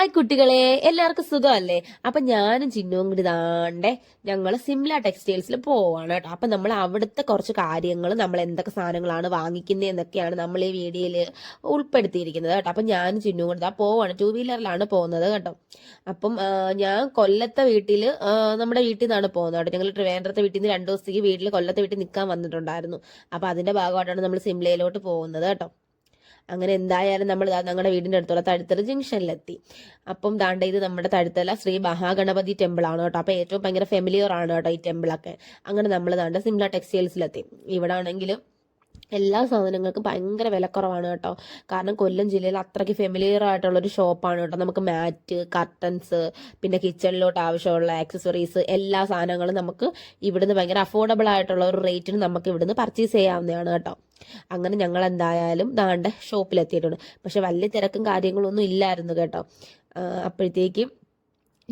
Hi കുട്ടികളെ എല്ലാവർക്കും സുഖമല്ലേ? അപ്പൊ ഞാനും ചിന്നുവും കൂടി താണ്ടേ ഞങ്ങൾ സിംല ടെക്സ്റ്റൈൽസിൽ പോവാണ് കേട്ടോ. അപ്പൊ നമ്മൾ അവിടുത്തെ കുറച്ച് കാര്യങ്ങൾ നമ്മൾ എന്തൊക്കെ സാധനങ്ങളാണ് വാങ്ങിക്കുന്നത് എന്നൊക്കെയാണ് നമ്മൾ ഈ വീഡിയോയിൽ ഉൾപ്പെടുത്തിയിരിക്കുന്നത് കേട്ടോ. അപ്പൊ ഞാനും ചിന്നുവും കൂടി ദാ പോവാണ്. ടൂ വീലറിലാണ് പോകുന്നത് കേട്ടോ. അപ്പം ഞാൻ കൊല്ലത്തെ വീട്ടിൽ നമ്മുടെ വീട്ടിൽ നിന്നാണ് പോകുന്നത് കേട്ടോ. ഞങ്ങൾ ട്രിവാൻഡ്രത്തെ വീട്ടിൽ നിന്ന് രണ്ടു ദിവസത്തേക്ക് വീട്ടിൽ കൊല്ലത്തെ വീട്ടിൽ നിൽക്കാൻ വന്നിട്ടുണ്ടായിരുന്നു. അപ്പൊ അതിന്റെ ഭാഗമായിട്ടാണ് നമ്മൾ സിംലയിലോട്ട് പോകുന്നത് കേട്ടോ. അങ്ങനെ എന്തായാലും നമ്മൾ ഞങ്ങളുടെ വീടിന്റെ അടുത്തുള്ള തഴുത്തല ജംഗ്ഷനിലെത്തി. അപ്പം ദാണ്ട ഇത് നമ്മുടെ തഴുത്തല ശ്രീ മഹാഗണപതി ടെമ്പിൾ ആണ് കേട്ടോ. അപ്പൊ ഏറ്റവും ഭയങ്കര ഫെമിലിയർ ആണ് കേട്ടോ ഈ ടെമ്പിളൊക്കെ അങ്ങനെ നമ്മൾ ദാണ്ട സിംല ടെക്സ്റ്റൈൽസിലെത്തി ഇവിടെ ആണെങ്കിലും എല്ലാ സാധനങ്ങൾക്കും ഭയങ്കര വിലക്കുറവാണ് കേട്ടോ. കാരണം കൊല്ലം ജില്ലയിൽ അത്രയ്ക്ക് ഫെമിലിയർ ആയിട്ടുള്ള ഒരു ഷോപ്പാണ് കേട്ടോ. നമുക്ക് മാറ്റ് കർട്ടൻസ് പിന്നെ കിച്ചണിലോട്ട് ആവശ്യമുള്ള ആക്സസറീസ് എല്ലാ സാധനങ്ങളും നമുക്ക് ഇവിടുന്ന് ഭയങ്കര അഫോർഡബിൾ ആയിട്ടുള്ള ഒരു റേറ്റിന് നമുക്ക് ഇവിടുന്ന് പർച്ചേസ് ചെയ്യാവുന്നതാണ് കേട്ടോ. അങ്ങനെ ഞങ്ങൾ എന്തായാലും ദാണ്ട ഷോപ്പിലെത്തിയിട്ടുണ്ട് പക്ഷെ വലിയ തിരക്കും കാര്യങ്ങളൊന്നും ഇല്ലായിരുന്നു കേട്ടോ. അപ്പോഴത്തേക്കും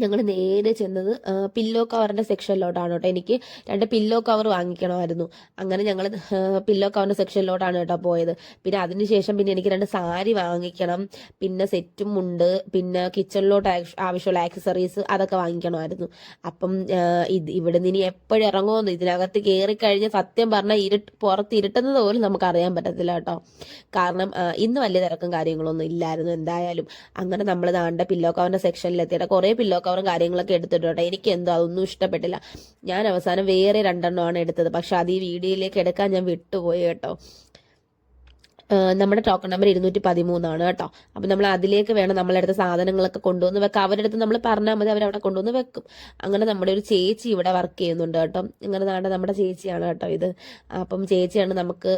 ഞങ്ങൾ നേരെ ചെന്നത് പില്ലോ കവറിന്റെ സെക്ഷനിലോട്ടാണ് കേട്ടോ. എനിക്ക് രണ്ട് പില്ലോ കവർ വാങ്ങിക്കണമായിരുന്നു. അങ്ങനെ ഞങ്ങൾ പില്ലോ കവറിന്റെ സെക്ഷനിലോട്ടാണ് കേട്ടോ പോയത്. പിന്നെ അതിനുശേഷം പിന്നെ എനിക്ക് രണ്ട് സാരി വാങ്ങിക്കണം പിന്നെ സെറ്റും ഉണ്ട് പിന്നെ കിച്ചണിലോട്ട് ആവശ്യമുള്ള ആക്സസറീസ് അതൊക്കെ വാങ്ങിക്കണമായിരുന്നു. അപ്പം ഇത് ഇവിടെ നിന്ന് എപ്പോഴും ഇറങ്ങുമെന്ന് ഇതിനകത്ത് കയറി കഴിഞ്ഞ് സത്യം പറഞ്ഞാൽ ഇരുട്ട് പുറത്ത് ഇരുട്ടുന്നത് പോലും നമുക്ക് അറിയാൻ പറ്റത്തില്ല കേട്ടോ. കാരണം ഇന്ന് വലിയ തിരക്കും കാര്യങ്ങളൊന്നും ഇല്ലായിരുന്നു എന്തായാലും. അങ്ങനെ നമ്മൾ ദാണ്ട പില്ലോ കവറിന്റെ സെക്ഷനിലെത്തിയിട്ട് കുറേ പില്ലോ കവറും കാര്യങ്ങളൊക്കെ എടുത്തിട്ടുണ്ട് എനിക്ക് എന്തോ അതൊന്നും ഇഷ്ടപ്പെട്ടില്ല. ഞാൻ അവസാനം വേറെ രണ്ടെണ്ണമാണ് എടുത്തത്. പക്ഷെ അത് ഈ വീഡിയോയിലേക്ക് എടുക്കാൻ ഞാൻ വിട്ടുപോയി കേട്ടോ. നമ്മുടെ ടോക്കൺ നമ്പർ ഇരുന്നൂറ്റി പതിമൂന്നാണ് കേട്ടോ. അപ്പം നമ്മൾ അതിലേക്ക് വേണം നമ്മളെടുത്ത സാധനങ്ങളൊക്കെ കൊണ്ടുവന്ന് വെക്കാം. അടുത്ത് നമ്മൾ പറഞ്ഞാൽ മതി അവരവിടെ കൊണ്ടുവന്ന് വെക്കും. അങ്ങനെ നമ്മുടെ ഒരു ചേച്ചി ഇവിടെ വർക്ക് ചെയ്യുന്നുണ്ട് കേട്ടോ. ഇങ്ങനെ നാണ്ട നമ്മുടെ ചേച്ചിയാണ് കേട്ടോ ഇത്. അപ്പം ചേച്ചിയാണ് നമുക്ക്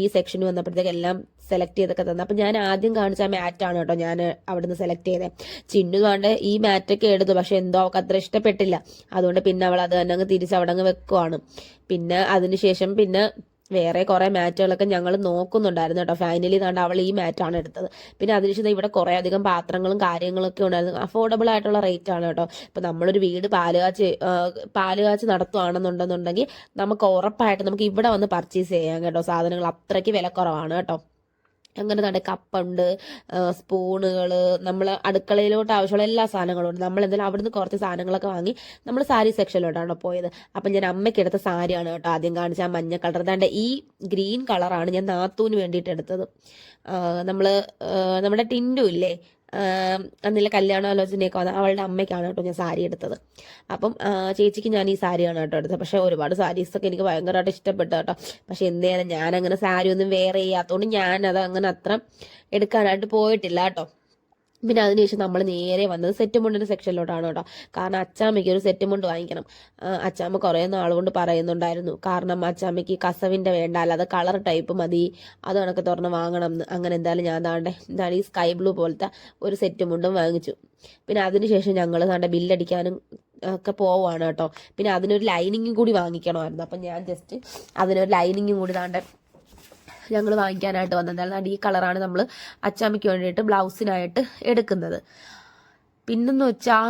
ഈ സെക്ഷന് വന്നപ്പോഴത്തേക്ക് എല്ലാം സെലക്ട് ചെയ്തൊക്കെ തന്നെ അപ്പം ഞാൻ ആദ്യം കാണിച്ച മാറ്റാണ് കേട്ടോ ഞാൻ അവിടുന്ന് സെലക്ട് ചെയ്തത് ചിന്നു വേണ്ട ഈ മാറ്റൊക്കെ എടുത്തു പക്ഷെ എന്തോ അവൾക്ക് അത്ര ഇഷ്ടപ്പെട്ടില്ല. അതുകൊണ്ട് പിന്നെ അവൾ അത് തന്നെ അങ്ങ് തിരിച്ച് അവിടെ അങ്ങ് വെക്കുവാണ്. പിന്നെ അതിനുശേഷം പിന്നെ വേറെ കുറെ മാറ്റുകളൊക്കെ ഞങ്ങൾ നോക്കുന്നുണ്ടായിരുന്നു കേട്ടോ. ഫൈനലി താണ്ട് അവൾ ഈ മാറ്റാണ് എടുത്തത്. പിന്നെ അതിനുശേഷം ഇവിടെ കുറേ അധികം പാത്രങ്ങളും കാര്യങ്ങളൊക്കെ ഉണ്ടായിരുന്നു. അഫോർഡബിൾ ആയിട്ടുള്ള റേറ്റ് ആണ് കേട്ടോ. ഇപ്പൊ നമ്മളൊരു വീട് പാലുകാച്ച് പാലുകാച്ച് നടത്തുവാണെന്നുണ്ടെന്നുണ്ടെങ്കിൽ നമുക്ക് ഉറപ്പായിട്ട് നമുക്ക് ഇവിടെ വന്ന് പർച്ചേസ് ചെയ്യാം കേട്ടോ. സാധനങ്ങൾ അത്രയ്ക്ക് വില കുറവാണ് കേട്ടോ. അങ്ങനെ നട കപ്പുണ്ട് സ്പൂണുകൾ നമ്മൾ അടുക്കളയിലോട്ട് ആവശ്യമുള്ള എല്ലാ സാധനങ്ങളും ഉണ്ട്. നമ്മൾ എന്തായാലും അവിടുന്ന് കുറച്ച് സാധനങ്ങളൊക്കെ വാങ്ങി നമ്മൾ സാരി സെക്ഷനിലോട്ടാണ് പോയത്. അപ്പം ഞാൻ അമ്മയ്ക്ക് എടുത്ത സാരിയാണ് കേട്ടോ ആദ്യം കാണിച്ച ആ മഞ്ഞ കളർ. ദാണ്ട് ഈ ഗ്രീൻ കളറാണ് ഞാൻ നാത്തൂന് വേണ്ടിയിട്ട് എടുത്തത്. നമ്മൾ നമ്മുടെ ടിൻഡു ഇല്ലേ? ആഹ് അന്നില്ല കല്യാണാലോചനയൊക്കെ വന്ന അവളുടെ അമ്മയ്ക്കാണ് കേട്ടോ ഞാൻ സാരി എടുത്തത്. അപ്പം ചേച്ചിക്ക് ഞാൻ ഈ സാരിയാണ് കേട്ടോ എടുത്തത്. പക്ഷേ ഒരുപാട് സാരീസൊക്കെ എനിക്ക് ഭയങ്കരമായിട്ട് ഇഷ്ടപ്പെട്ടു കേട്ടോ. പക്ഷേ എന്തായാലും ഞാൻ അങ്ങനെ സാരി ഒന്നും വേറെ ചെയ്യാത്തതുകൊണ്ട് ഞാനത് അങ്ങനെ അത്ര എടുക്കാനായിട്ട് പോയിട്ടില്ല കേട്ടോ. പിന്നെ അതിനുശേഷം നമ്മൾ നേരെ വന്നത് സെറ്റ് മുണ്ടിന്റെ സെക്ഷനിലോട്ടാണ് കേട്ടോ. കാരണം അച്ചാമ്മയ്ക്ക് ഒരു സെറ്റ് മുണ്ട് വാങ്ങിക്കണം അച്ചാമ്മ കുറേ നാളുകൊണ്ട് കൊണ്ട് പറയുന്നുണ്ടായിരുന്നു. കാരണം അച്ചാമ്മയ്ക്ക് കസവിന്റെ വേണ്ട അല്ലാതെ കളർ ടൈപ്പ് മതി. അത് കണക്ക് തുറന്ന് വാങ്ങണം എന്ന്. അങ്ങനെ എന്തായാലും ഞാൻ താണ്ടെ എന്താണ് ഈ സ്കൈ ബ്ലൂ പോലത്തെ ഒരു സെറ്റ് മുണ്ടും വാങ്ങിച്ചു. പിന്നെ അതിനുശേഷം ഞങ്ങൾ താണ്ടെ ബില്ലടിക്കാനും ഒക്കെ പോവാണ് കേട്ടോ. പിന്നെ അതിനൊരു ലൈനിങ്ങും കൂടി വാങ്ങിക്കണമായിരുന്നു. അപ്പം ഞാൻ ജസ്റ്റ് അതിനൊരു ലൈനിങ്ങും കൂടി താണ്ടെ ഞങ്ങൾ വാങ്ങിക്കാനായിട്ട് വന്നത്. അല്ലാണ്ട് ഈ കളറാണ് നമ്മൾ അച്ചാമ്മയ്ക്ക് വേണ്ടിയിട്ട് ബ്ലൗസിനായിട്ട് എടുക്കുന്നത്. പിന്നെന്ന് വെച്ചാൽ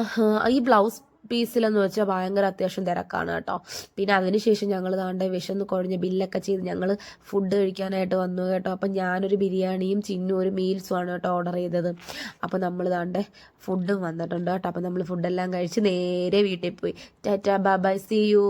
ഈ ബ്ലൗസ് പീസിലെന്ന് വെച്ചാൽ ഭയങ്കര അത്യാവശ്യം തിരക്കാണ് കേട്ടോ. പിന്നെ അതിനുശേഷം ഞങ്ങൾ താണ്ടെ വിശന്ന് കുഴഞ്ഞ് ബില്ലൊക്കെ ചെയ്ത് ഞങ്ങൾ ഫുഡ് കഴിക്കാനായിട്ട് വന്നു കേട്ടോ. അപ്പം ഞാനൊരു ബിരിയാണിയും ചിന്നും ഒരു മീൽസും ആണ് കേട്ടോ ഓർഡർ ചെയ്തത്. അപ്പം നമ്മൾ താണ്ടെ ഫുഡും വന്നിട്ടുണ്ട് കേട്ടോ. അപ്പം നമ്മൾ ഫുഡെല്ലാം കഴിച്ച് നേരെ വീട്ടിൽ പോയി. Tata bye C U